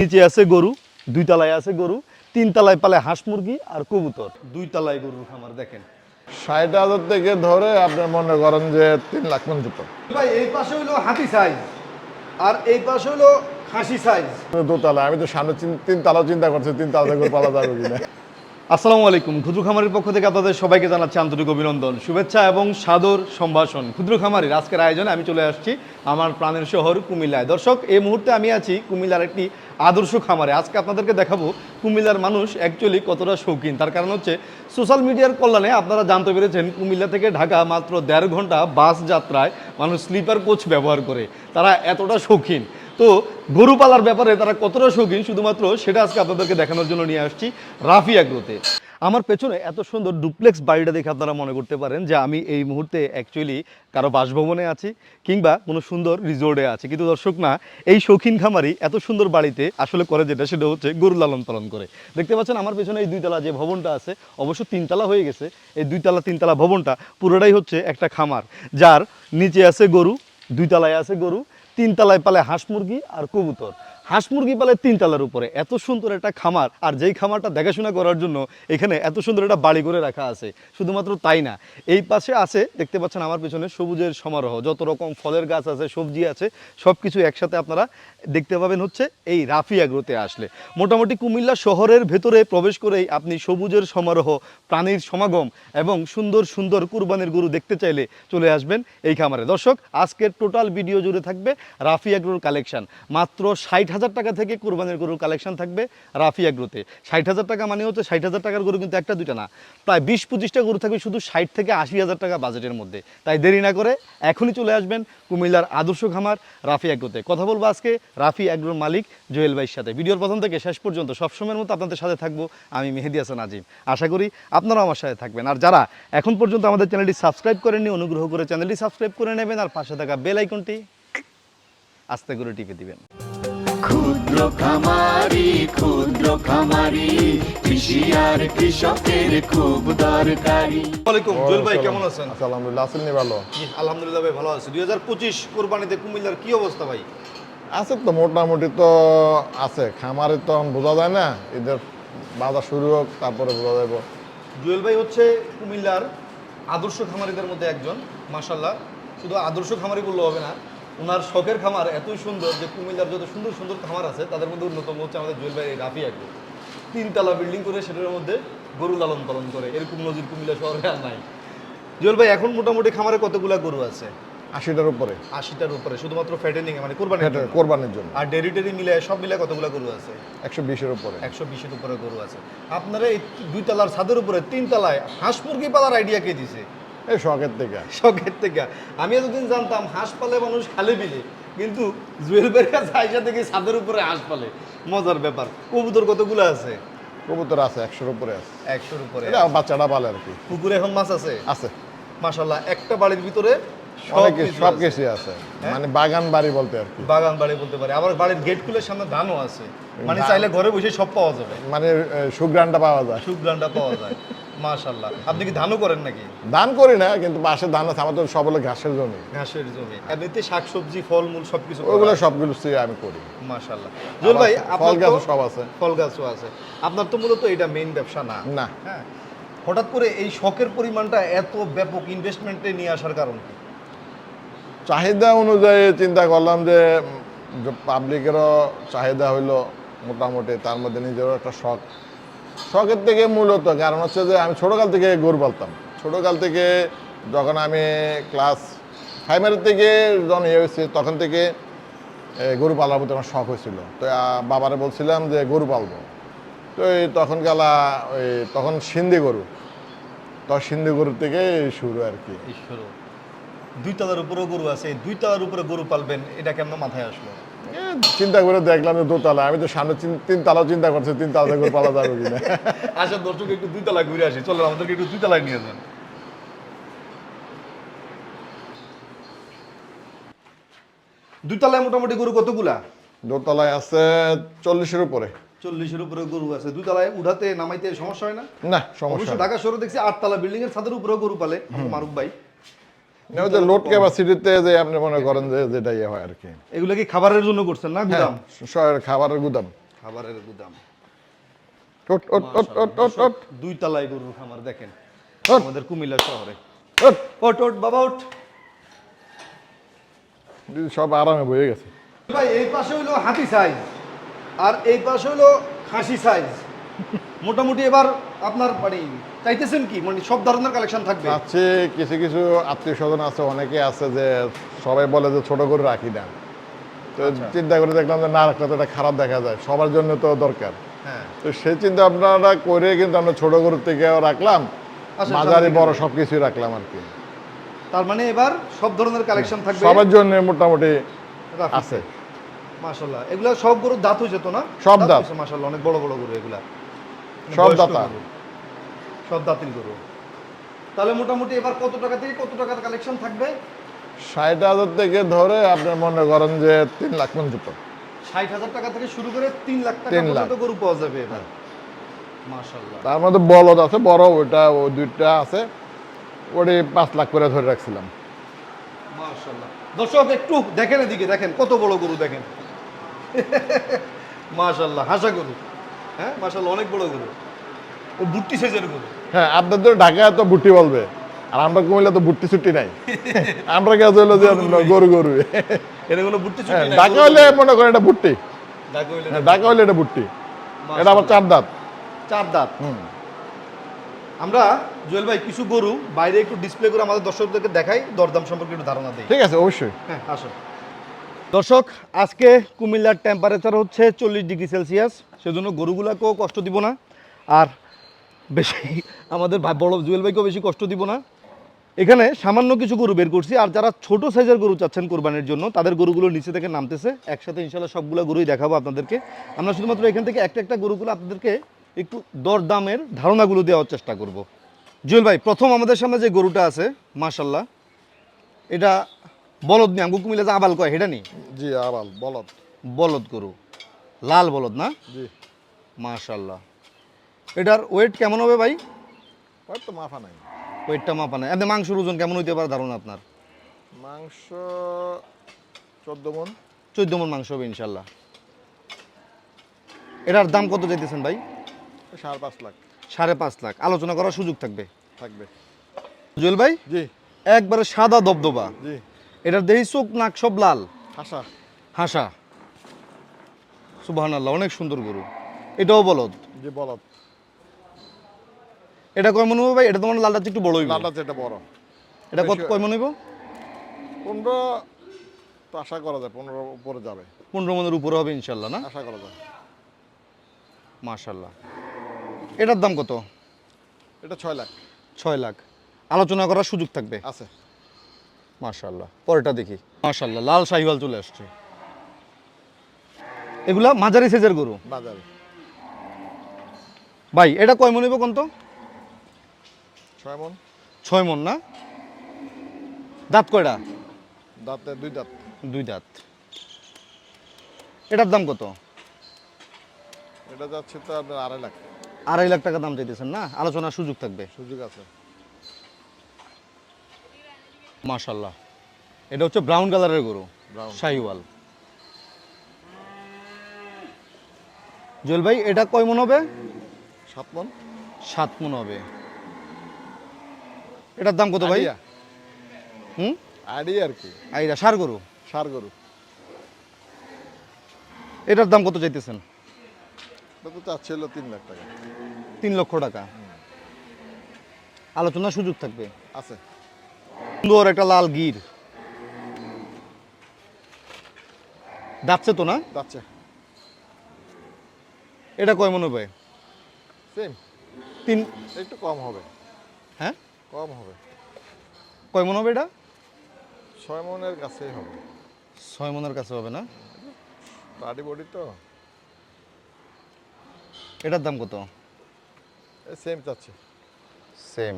নিচে আছে গরু দুই তলায় আছে গরু তিন তলায় পালে হাঁস মুরগি আর কবুতর। দুই তলায় গরুর খামার দেখেন। ষাট হাজার থেকে ধরে আপনি মনে করেন যে তিন লাখ পর্যন্ত। ভাই এই পাশে হইল হাতি সাইজ আর এই পাশে হইল খাসি সাইজ দোতলা আমি তো সামনে তিন- তিন তালা চিন্তা করছি তিন তালা থেকে পালা যাবে কিনা। আসসালামু আলাইকুম। ক্ষুদ্র খামারের পক্ষ থেকে আপনাদের সবাইকে জানাচ্ছি আন্তরিক অভিনন্দন, শুভেচ্ছা এবং সাদর সম্ভাষণ। ক্ষুদ্র খামারের আজকের আয়োজনে আমি চলে আসছি আমার প্রাণের শহর কুমিল্লায়। দর্শক, এই মুহূর্তে আমি আছি কুমিল্লার একটি আদর্শ খামারে। আজকে আপনাদেরকে দেখাবো কুমিল্লার মানুষ অ্যাকচুয়ালি কতটা শৌখিন। তার কারণ হচ্ছে সোশ্যাল মিডিয়ার কল্যাণে আপনারা জানতে পেরেছেন, কুমিল্লা থেকে ঢাকা মাত্র দেড় ঘণ্টা বাস যাত্রায় মানুষ স্লিপার কোচ ব্যবহার করে। তারা এতটা শৌখিন। তো গরু পালার ব্যাপারে তারা কতটা শৌখিন শুধুমাত্র সেটা আজকে আপনাদেরকে দেখানোর জন্য নিয়ে আসছি রাফি আগ্রোতে। আমার পেছনে এত সুন্দর ডুপ্লেক্স বাড়িটা দেখে আপনারা মনে করতে পারেন যে আমি এই মুহূর্তে অ্যাকচুয়ালি কারও বাসভবনে আছি কিংবা কোনো সুন্দর রিসোর্টে আছি। কিন্তু দর্শক না, এই শৌখিন খামারি এত সুন্দর বাড়িতে আসলে করে যেটা, সেটা হচ্ছে গরু লালন পালন করে। দেখতে পাচ্ছেন আমার পেছনে এই দুইতলা যে ভবনটা আছে, অবশ্য তিনতলা হয়ে গেছে। এই দুইতলা, তিনতলা ভবনটা পুরোটাই হচ্ছে একটা খামার, যার নিচে আছে গরু, দুইতলায় আছে গরু তিন তলায় পালে হাঁস মুরগি আর কবুতর। হাঁস মুরগি পালে তিন তলার উপরে। এত সুন্দর একটা খামার, আর যেই খামারটা দেখাশোনা করার জন্য এখানে এত সুন্দর একটা বাড়ি করে রাখা আছে, শুধুমাত্র তাই না। এই পাশে আছে, দেখতে পাচ্ছেন আমার পেছনে সবুজের সমারোহ, যত রকম ফলের গাছ আছে, সবজি আছে সব কিছু একসাথে আপনারা দেখতে পাবেন হচ্ছে এই রাফি আগ্রোতে আসলে। মোটামুটি কুমিল্লা শহরের ভেতরে প্রবেশ করেই আপনি সবুজের সমারোহ, প্রাণীর সমাগম এবং সুন্দর সুন্দর কুরবানির গরু দেখতে চাইলে চলে আসবেন এই খামারে। দর্শক, আজকের টোটাল ভিডিও জুড়ে থাকবে রাফি আগ্রোর কালেকশন, মাত্র ষাট হাজার টাকা থেকে কুরবানির গরুর কালেকশন থাকবে রাফি আগ্রোতে ষাট হাজার টাকা মানে হচ্ছে ষাট হাজার টাকার গরু কিন্তু একটা, দুইটা না। প্রায় বিশ, পঁচিশটা গরু থাকবে শুধু ষাট থেকে আশি হাজার টাকা বাজেটের মধ্যে। তাই দেরি না করে এখনই চলে আসবেন কুমিল্লার আদর্শ খামার রাফি আগ্রোতে কথা বলব আজকে রাফি আগ্রোর মালিক জোয়েল ভাইয়ের সাথে। ভিডিওর প্রথম থেকে শেষ পর্যন্ত সবসময়ের মতো আপনাদের সাথে থাকব আমি মেহেদি হাসান আজিম। আশা করি আপনারাও আমার সাথে থাকবেন। আর যারা এখন পর্যন্ত আমাদের চ্যানেলটি সাবস্ক্রাইব করেননি, অনুগ্রহ করে চ্যানেলটি সাবস্ক্রাইব করে নেবেন আর পাশে থাকা বেল আইকনটি আস্তে করে টিপে দিবেন। খামারি ক্ষুদ্র খামারি কৃষি আর কৃষকের খুব দরকারি। ভাই কেমন আছেন? আলহামদুলিল্লাহ আছেন নি ভালো? আলহামদুলিল্লাহ ভাই ভালো আছি। দুই হাজার পঁচিশ কোরবানিতে কুমিল্লার কি অবস্থা ভাই? আছে তো মোটামুটি তো আছে। খামারে তো বোঝা যায় না এদের বাজার শুরু হোক তারপরে বোঝা যাব জুয়েল ভাই হচ্ছে কুমিল্লার আদর্শ খামারিদের মধ্যে একজন মাসাল্লাহ শুধু আদর্শ খামারি বললে হবে না ওনার শখের খামার এতই সুন্দর যে কুমিল্লার যত সুন্দর সুন্দর খামার আছে তাদের মধ্যে অন্যতম হচ্ছে আমাদের জুয়েল ভাই রাফি আগ্রো তিনতলা বিল্ডিং করে সেটার মধ্যে গরু লালন পালন করে। এরকম নজির কুমিল্লা শহরে আর নাই। জুয়েল ভাই এখন মোটামুটি খামারে কতগুলা গরু আছে? আশিটার উপরে। আশিটার উপরে শুধুমাত্র ফ্যাটেনিং মানে কোরবানি কোরবানির জন্য। আর ডেরি টেরি মিলে সব মিলে কতগুলা গরু আছে? একশো বিশের উপরে। একশো বিশের উপরে গরু আছে। আপনারা এই দুই তলার ছাদের উপরে তিন তলায় হাঁস মুরগি পালার আইডিয়া কে দিছে? এই শখের থেকে। শখের থেকে। আমি এতদিন জানতাম হাঁস পালে মানুষ খালে বিলে কিন্তু জুয়েল বের কাছে আইসা থেকে ছাদের উপরে হাঁস পালে। মজার ব্যাপার। কবুতর কতগুলো আছে? কবুতর আছে একশোর উপরে আছে। একশোর উপরে। বাচ্চাটা পালে আর কি। পুকুরে এখন মাছ আছে? আছে। একটা বাড়ির ভিতরে সব কিছু আছে। মানে বাগান বাড়ি বলতে আর কি। বাগান বাড়ি বলতে পারে। আবার বাড়ির গেট খুলে সামনে ধানও আছে। মানে চাইলে ঘরে বসে সব পাওয়া যাবে। মানে সুগ্রানটা পাওয়া যায়। সুগ্রানটা পাওয়া যায়। মাশাল্লাহ আপনি কি ধানও করেন নাকি? ধান করি না কিন্তু পাশে ধান আছে আমাদের সব হলো ঘাসের জমি। ঘাসের জমি। এমনিতে শাকসবজি ফলমূল সবকিছু ওইগুলো সবগুলো আমি করি। মাশাল্লাহ জুল ভাই ফল গাছ সব আছে। ফল গাছও আছে। আপনার তো মূলত এটা মেইন ব্যবসা না। না। হ্যাঁ? হঠাৎ করে এই শখের পরিমাণটা এত ব্যাপক ইনভেস্টমেন্টে নিয়ে আসার কারণ কি? চাহিদা অনুযায়ী চিন্তা করলাম যে পাবলিকেরও চাহিদা হইল মোটামুটি তার মধ্যে নিজেরও একটা শখ। শখের থেকে মূলত, কারণ হচ্ছে যে আমি ছোটোকাল থেকে গরু পালতাম। ছোটোকাল থেকে যখন আমি ক্লাস ফাইভের থেকে যখন ইয়ে হয়েছে, তখন থেকে গরু পালার প্রতি আমার শখ হয়েছিল। তো বাবারে বলছিলাম যে, গরু পালবো। তো, এই তখন গেলা, ওই তখন সিন্ধি গরু। তো, সিন্ধি গরু থেকে শুরু আর কি। ঈশ্বর দুই তলার উপরেও গরু আছে দুই তলার উপরে গরু পালবেন, এটা কেমন মাথায় আসলো? চিন্তা করে দেখলাম যে দোতলা আমি তো সামনে তিন- তালা চিন্তা করছি তিন তালা থেকে পালা যাবে কিনা। আচ্ছা দর্শক একটু দুই তলায় ঘুরে আসি। চলো আমাদেরকে একটু দুই তলায় নিয়ে যান। দুই তলায় মোটামুটি গরু কতগুলা? দোতলায় আছে চল্লিশের উপরে। চল্লিশের উপরে গরু আছে। দুই তলায় উঠাতে নামাইতে সমস্যা হয় না? না সমস্যা। ঢাকা শহরে দেখছি আটতলা বিল্ডিং এর ছাদের উপরে গরু পালে। মারুক ভাই যে লোড ক্যাপাসিটিতে যে আপনি মনে করেন যে যেটা ইয়ে হয় আর কি এগুলো কি খাবারের জন্য করছেন না হ্যাঁ গুদাম শহরের খাবারের গুদাম। খাবারের গুদাম। দুই তলায় গরুর খামার দেখেন। আমাদের কুমিল্লা শহরে। ওট। ওট বাবা ওট। সব আরামে বয়ে গেছে। ভাই এই পাশে হইল হাতি সাইজ আর এই পাশে হইল খাসি সাইজ। মোটামুটি এবার আপনার মানে চাইতেছেন কি? মানে সব ধরনের কালেকশন থাকবে। আছে কিছু কিছু আত্মীয় স্বজন আছে অনেকে আছে যে সবাই বলে যে ছোট করে রাখি না। তো চিন্তা করে দেখলাম যে না রাখলে তো এটা খারাপ দেখা যায় সবার জন্য তো দরকার। হ্যাঁ। তো সেই চিন্তা আপনারা করে কিন্তু আমরা ছোট গরু থেকে রাখলাম আচ্ছা, মাঝারি বড়। সব কিছুই রাখলাম আর কি। তার মানে এবার সব ধরনের কালেকশন থাকবে। সবার জন্য মোটামুটি আছে। মাশাল্লাহ এগুলা সব গরু দাঁত হয়ে যেত না? সব দাঁত। মাশাল্লাহ অনেক বড় বড় গরু এগুলা। সব দাতা। সব দাঁতিল গরু। তাহলে মোটামুটি এবার কত টাকা থেকে কত টাকার কালেকশন থাকবে? ষাট হাজার থেকে ধরে আপনি মনে করেন যে তিন লাখ পর্যন্ত। ষাট হাজার টাকা থেকে শুরু করে তিন লাখ টাকা। পর্যন্ত গরু পাওয়া যাবে এবার। তার মধ্যে বলদ আছে বড় ওইটা ও দুইটা আছে। ওটি পাঁচ লাখ করে ধরে রাখছিলাম। দর্শক একটু দেখেন এদিকে দেখেন কত বড় গরু দেখেন। মাশাল্লাহ হাসা গরু। হ্যাঁ মাশাল্লাহ অনেক বড় গরু। ও বুট্টি সাইজের গরু। হ্যাঁ আপনাদের ঢাকায় তো বুট্টি বলবে আর আমরা কুমিল্লা তো বুট্টি ছুটি নাই। আমরা হলো যে গরু গরু এটা কোনো বুট্টি হ্যাঁ ঢাকা হলে মনে করেন এটা বুট্টি। ঢাকা হইলে হ্যাঁ ঢাকা হলে এটা বুটটি। এটা আবার চার দাঁত চার দাঁত হুম। আমরা জুয়েল ভাই কিছু গরু বাইরে একটু ডিসপ্লে করে আমাদের দর্শকদেরকে দেখাই দরদাম সম্পর্কে একটু ধারণা দেই। ঠিক আছে অবশ্যই। হ্যাঁ আসুন। দর্শক, আজকে কুমিল্লার টেম্পারেচার হচ্ছে চল্লিশ ডিগ্রি সেলসিয়াস। সেজন্য গরুগুলাকেও কষ্ট দিব না। আর বেশি, আমাদের বড় জুয়েল ভাইকেও বেশি কষ্ট দিব না। এখানে সামান্য কিছু গরু বের করছি, আর যারা ছোট সাইজের গরু চাচ্ছেন কোরবানির জন্য, তাদের গরুগুলো নিচে থেকে নামতেছে। একসাথে ইনশাল্লাহ সবগুলো গরুই দেখাবো আপনাদেরকে। আমরা শুধুমাত্র এখান থেকে একটা একটা গরুগুলো আপনাদেরকে একটু দরদামের ধারণাগুলো দেওয়ার চেষ্টা করব। জুয়েল ভাই, প্রথম আমাদের সামনে যে গরুটা আছে মাশাল্লাহ এটা বলদ নিয়ে আমগো কুমিল্লা যে আবাল কয় হেটা নি? জি আবাল বলদ। বলদ গরু। লাল বলদ না? জি। মাশাল্লাহ এটার ওয়েট কেমন হবে ভাই? ওর তো মাফা নাই। ওয়েটটা মাপা নাই। এমনি মাংসের ওজন কেমন হইতে পারে ধারণা আপনার? মাংস চোদ্দ মন। চোদ্দ মন মাংস হবে ইনশাল্লাহ এটার দাম কত চাইতেছেন ভাই? সাড়ে পাঁচ লাখ। সাড়ে পাঁচ লাখ। আলোচনা করার সুযোগ থাকবে। থাকবে। জুয়েল ভাই? জি। একবারে সাদা দবদবা। জি। এটার দেহি চোখ নাক সব লাল। হাসা। হাসা। সুবাহান আল্লাহ অনেক সুন্দর গরু। এটাও বলদ? যে বলদ। এটা কয় মনে হবে ভাই? এটা তোমার লালটা একটু বড় হইব। লালটা যেটা বড়। এটা কত কয় মনে হইব? পনেরো তো আশা করা যায় পনেরো উপরে যাবে। পনেরো মনের উপরে হবে ইনশাল্লাহ না? আশা করা যায়। মাশাল্লাহ। এটার দাম কত? এটা ছয় লাখ। ছয় লাখ। আলোচনা করার সুযোগ থাকবে। আছে। মাশাল্লাহ পরেরটা দেখি। মাশাল্লাহ লাল শাহিওয়াল চলে আসছে। এগুলা মাঝারি সাইজের গরু? বাজারে ভাই এটা কয় মন কোন তো? ছয় মন। ছয় মন না? দাঁত কয়টা? দাঁতে দুই দাঁত। দুই দাঁত। এটার দাম কত? এটা যাচ্ছে তো আপনার আড়াই লাখ। আড়াই লাখ টাকা দাম চাইতেছেন না? আলোচনার সুযোগ থাকবে। সুযোগ আছে। মাশাল্লাহ এটা হচ্ছে ব্রাউন কালারের গরু শাহিওয়াল। জুয়েল ভাই এটা কয় মন হবে? সাত মন। সাত মন হবে। এটার দাম কত ভাই? হুম? আইডিয়া আর কি। আইরা সার গরু? সার গরু। এটার দাম কত চাইতেছেন? চাচ্ছিল তিন লাখ টাকা। তিন লক্ষ টাকা। আলোচনার সুযোগ থাকবে। আছে। সুন্দর একটা লাল গির। যাচ্ছে তো না? যাচ্ছে এটা কয় মনে হবে সেম তিন একটু কম হবে। হ্যাঁ? কম হবে। কয় মন হবে এটা? ছয় মনের কাছেই হবে। ছয় মনের কাছে হবে না? বাড়ি বডি তো। এটার দাম কত? সেম চাচ্ছে। সেম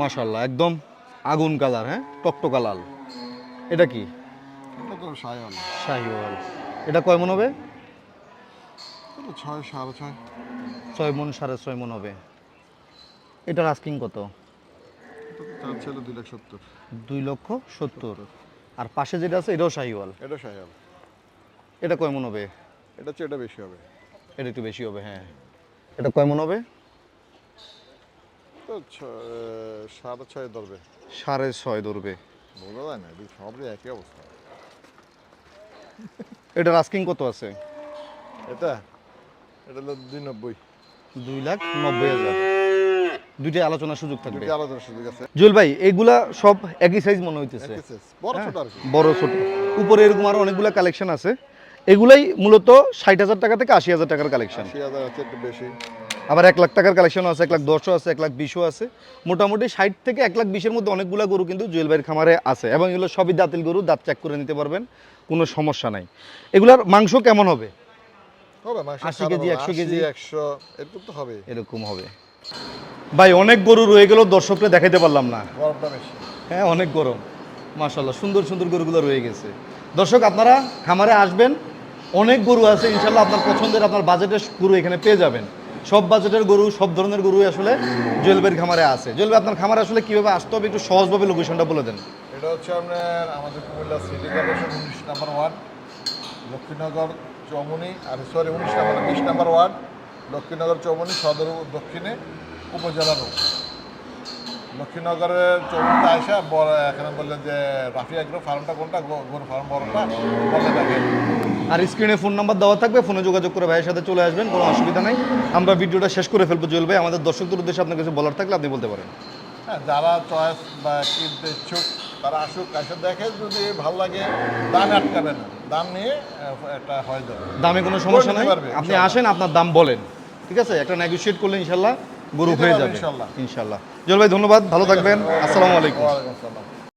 মাশাল্লাহ একদম আগুন কালার হ্যাঁ? টকটকা লাল। এটা কি? শাহিওয়াল এটা কয় মন হবে? ছয় সাড়ে ছয়। ছয় মন সাড়ে ছয় মন হবে। এটার আস্কিং কত? দুই লক্ষ সত্তর। আর পাশে যেটা আছে এটাও শাহিওয়াল। এটা সায়াল এটা কয় মন হবে? এটা হচ্ছে এটা বেশি হবে। এটা একটু বেশি হবে হ্যাঁ। এটা কয় মন হবে? তো সাড়ে ছয় ধরবে। সাড়ে ছয় ধরবে। বোঝা যায় না সবই একই অবস্থা। এটার আস্কিং কত আছে? এটা? এটা হলো দুই নব্বই। দুই লাখ নব্বই হাজার। দুইটা আলোচনার সুযোগ থাকবে। দুইটা আলাদা সুযোগ আছে। জুয়েল ভাই এইগুলা সব একই সাইজ মনে হইতেছে। বড় হ্যাঁ, ছোট আর বড় ছোট। উপরে এরকম আরও অনেকগুলা কালেকশন আছে। এগুলাই মূলত ষাট হাজার টাকা থেকে আশি হাজার টাকার কালেকশন আশি হাজার আছে একটু বেশি। আবার এক লাখ টাকার কালেকশন আছে এক লাখ দশও আছে এক লাখ বিশও আছে। মোটামুটি ষাট থেকে এক লাখ বিশের মধ্যে অনেকগুলা গরু কিন্তু জুয়েল ভাইয়ের খামারে আছে এবং এগুলো সবই দাঁতিল গরু দাঁত চেক করে নিতে পারবেন কোনো সমস্যা নাই। এগুলার মাংস কেমন হবে? 80 কেজি, 100 কেজি? একশো এরকম তো হবে। এরকম হবে। ভাই অনেক গরু রয়ে গেল দর্শকরা দেখাইতে পারলাম না। গরমটা বেশি। হ্যাঁ অনেক গরম। মাশাল্লাহ সুন্দর সুন্দর গরুগুলো রয়ে গেছে। দর্শক আপনারা খামারে আসবেন অনেক গরু আছে ইনশাল্লাহ আপনার পছন্দের আপনার বাজেটের গরু এখানে পেয়ে যাবেন। সব বাজেটের গরু, সব ধরনের গরু আসলে জুয়েলবের খামারে আছে। জুয়েল ভাই আপনার খামারে আসলে কীভাবে আসতে হবে? একটু সহজভাবে লোকেশনটা বলে দেন। এটা হচ্ছে আপনার আমাদের কুমিল্লা সিটি কর্পোরেশন উনিশ নাম্বার ওয়ার্ড। লক্ষ্মীনগর চৌমনি আর সরি উনিশ নাম্বার, বিশ নাম্বার ওয়ার্ড। লক্ষ্মীনগর চৌমনি সদর দক্ষিণে উপজেলা রোড। লক্ষ্মীনগরের চৌমনিতে আসা বড়, এখানে বললেন যে রাফি আগ্রো, ফার্মটা কোনটা? গরু ফার্ম বড়টা? বলে দেখেন আর স্ক্রিনে ফোন নাম্বার দেওয়া থাকবে ফোনে যোগাযোগ করে ভাইয়ের সাথে চলে আসবেন কোনো অসুবিধা নাই। আমরা ভিডিওটা শেষ করে ফেলব জুয়েল ভাই। আমাদের দর্শকদের উদ্দেশ্যে আপনার কিছু বলার থাকলে আপনি বলতে পারেন। হ্যাঁ যারা চয়েস বা কিনতে ইচ্ছুক তারা আসুক এসে দেখে যদি ভালো লাগে দাম আটকাবে না। দাম নিয়ে একটা হয়ে যাবে। দামে কোনো সমস্যা নাই। আপনি আসেন আপনার দাম বলেন। ঠিক আছে? একটা নেগোশিয়েট করলে ইনশাল্লাহ গরু হয়ে যাবে। ইনশাল্লাহ। জল ভাই ধন্যবাদ। ভালো থাকবেন। আসসালামু আলাইকুম।